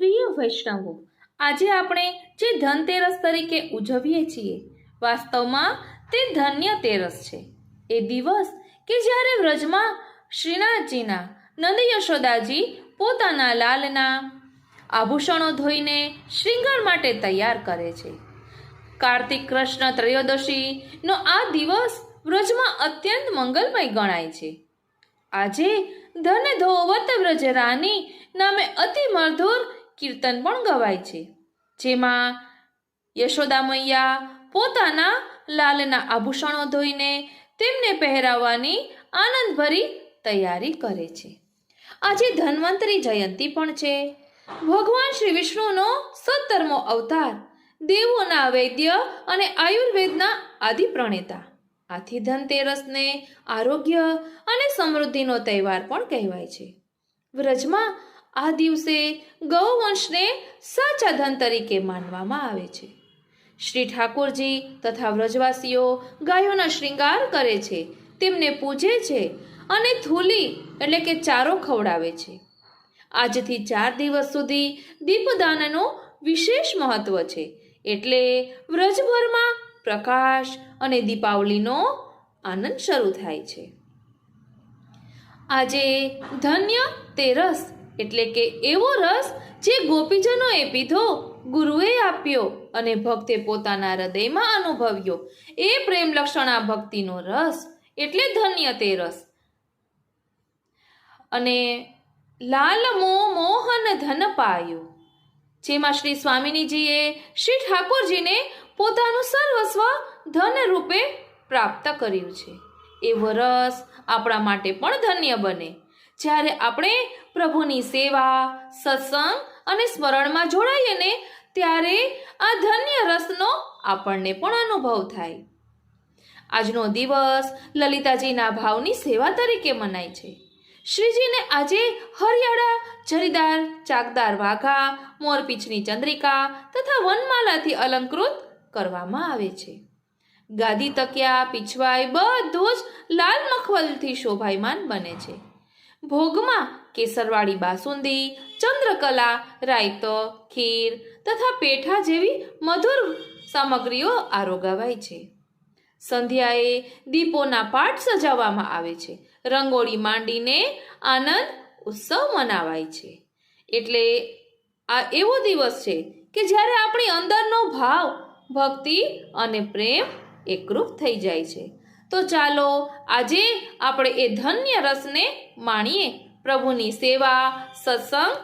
પ્રિય વૈષ્ણવો, આજે આપણે જે ધનતેરસ તરીકે ઉજવીએ છીએ, વાસ્તવમાં તે ધન્ય તેરસ છે. એ દિવસ કે જ્યારે વ્રજમાં શ્રીનાથજીના નંદ યશોદાજી પોતાના લાલના આભૂષણો ધોઈને શૃંગાર માટે તૈયાર કરે છે. કાર્તિક કૃષ્ણ ત્રયોદશીનો આ દિવસ વ્રજમાં અત્યંત મંગલમય ગણાય છે. આજે ધન ધોવત વ્રજ રાની નામે અતિ મધુર કીર્તન પણ ગવાય છે. જેમાં યશોદા મૈયા પોતાના લાલના આભૂષણો ધોઈને તેમને પહેરાવવાની આનંદભરી તૈયારી કરે છે. આજે ધન્વંતરી જયંતી પણ છે. ભગવાન શ્રી વિષ્ણુનો સત્તરમો અવતાર, દેવોના વૈદ્ય અને આયુર્વેદના આદિ પ્રણેતા આથી ધનતેરસને આરોગ્ય અને સમૃદ્ધિનો તહેવાર પણ કહેવાય છે. વ્રજમાં આ દિવસે ગૌવંશને સાચા ધન તરીકે માનવામાં આવે છે. શ્રી ઠાકોરજી તથા વ્રજવાસીઓ ગાયોના શ્રૃંગાર કરે છે. તેમને પૂજે છે અને થૂલી એટલે કે ચારો ખવડાવે છે. આજથી ચાર દિવસ સુધી દીપદાનનું વિશેષ મહત્વ છે. એટલે વ્રજભરમાં પ્રકાશ અને દીપાવલીનો આનંદ શરૂ થાય છે. આજે ધન્ય તે રસ એટલે કે એવો રસ જે ગોપીજનોએ પીધો, ગુરુએ આપ્યો અને ભક્તે પોતાના હૃદયમાં અનુભવ્યો. એ પ્રેમ લક્ષણા ભક્તિનો રસ એટલે ધન્ય તે રસ. અને લાલ મો મોહન ધન પાયો. જેમાં શ્રી સ્વામિનીજીએ શ્રી ઠાકોરજીને પોતાનું સર્વસ્વ ધન રૂપે પ્રાપ્ત કર્યું છે. એવો રસ આપણા માટે પણ ધન્ય બને. જ્યારે આપણે પ્રભુની સેવા, સત્સંગ અને સ્મરણમાં જોડાઈએ ને, ત્યારે આ ધન્ય રસનો આપણને પણ અનુભવ થાય. આજનો દિવસ લલિતાજીના ભાવની સેવા તરીકે મનાય છે. શ્રીજીને આજે હરિયાળા, જરીદાર, ચાકદાર વાઘા, મોરપીંછની ચંદ્રિકા તથા વનમાલાથી અલંકૃત કરવામાં આવે છે. ગાદી તકિયા, પીછવાઈ બધું જ લાલ મખવલથી શોભાયમાન બને છે. ભોગમાં કેસરવાળી બાસુંદી, ચંદ્રકલા, રાયતો, ખીર તથા પેઠા જેવી મધુર સામગ્રીઓ આરોગાવાય છે. સંધ્યાએ દીપોના પાઠ સજાવવામાં આવે છે. રંગોળી માંડીને આનંદ ઉત્સવ મનાવાય છે. એટલે આ એવો દિવસ છે કે જ્યારે આપણી અંદરનો ભાવ, ભક્તિ અને પ્રેમ એકરૂપ થઈ જાય છે. તો ચાલો આજે આપણે એ ધન્ય રસને માણીએ. પ્રભુની સેવા સત્સંગ